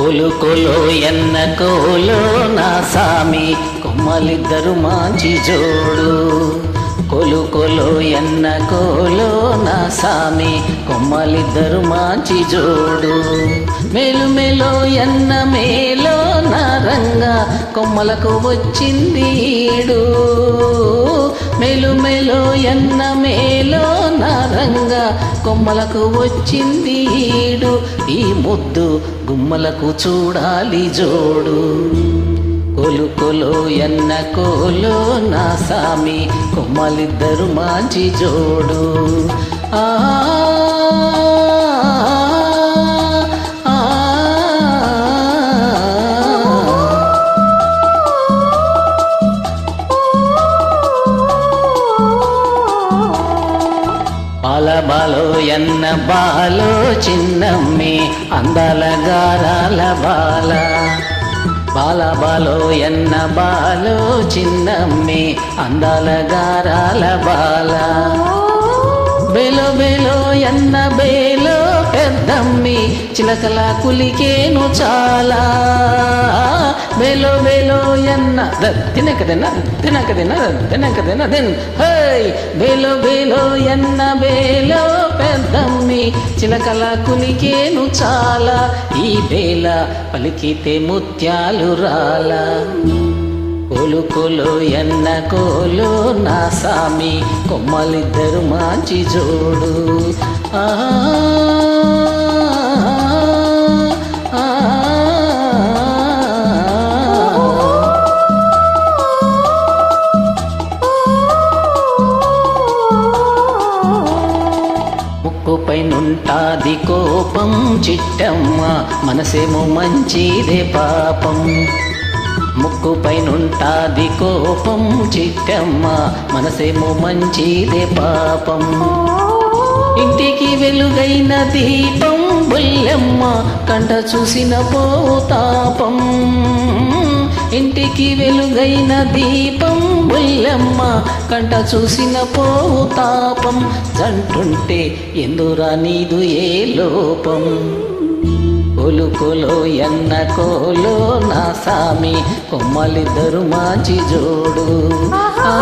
కొలుకొలో ఎన్న కోలో నా సామి కొమ్మలిద్దరు మాంచి జోడు. కొలుకొలో ఎన్న కోలో నా సామి కొమ్మలిద్దరు మాంచి జోడు. మెలుమెలో ఎన్న మేలో నా కొమ్మలకు వచ్చింది ఈడు మేలు ఎన్న మేలో నారంగా కొమ్మలకు వచ్చింది ఈడు ఈ ముద్దు గుమ్మలకు చూడాలి జోడు. కొలుకొలో ఎన్న కోలో నా సామి కొమ్మలిద్దరు మాంచి జోడు. బాల బాలో ఎన్న బాలో చిన్నమ్మే అందాల గారాల బాల. బాల బాలో ఎన్న బాలో చిన్నమ్మే అందాల గారాల బాల. బెలో బెలో ఎన్న బే పెద్దమ్మి చిలకల కులికేను చాలా. బెలో బెలో ఎన్న తినకదెన తినకదెన తినకదెన దెన్. హై బెలో బెలో ఎన్న బేలో పెద్దమ్మి చిలకల కులికేను చాలా. ఈ బేల పలికితే ముత్యాలు రాలా. కోలు కోలు ఎన్న కోలు నా సామి కొమ్మలిద్దరు మాంచి జోడు. ఆ, ముక్కుపై కోపం చిట్టమ్మ మనసేమో మంచిదే పాపం. ముక్కుపై నుంటాది కోపం చిట్టమ్మ మనసేమో మంచిదే పాపం. ఇంటికి వెలుగైన దీపం బుల్లెమ్మ కంట చూసిన పోతాపం. ఇంటికి వెలుగైన దీపం బుల్లెమ్మ కంట చూసిన పోతాపం జంటుంటే ఎందురా నీదు ఏ లోపం? కొలుకొలో ఎన్న కోలో నా సామి కొమ్మలిద్దరు మాచి జోడు. ఆ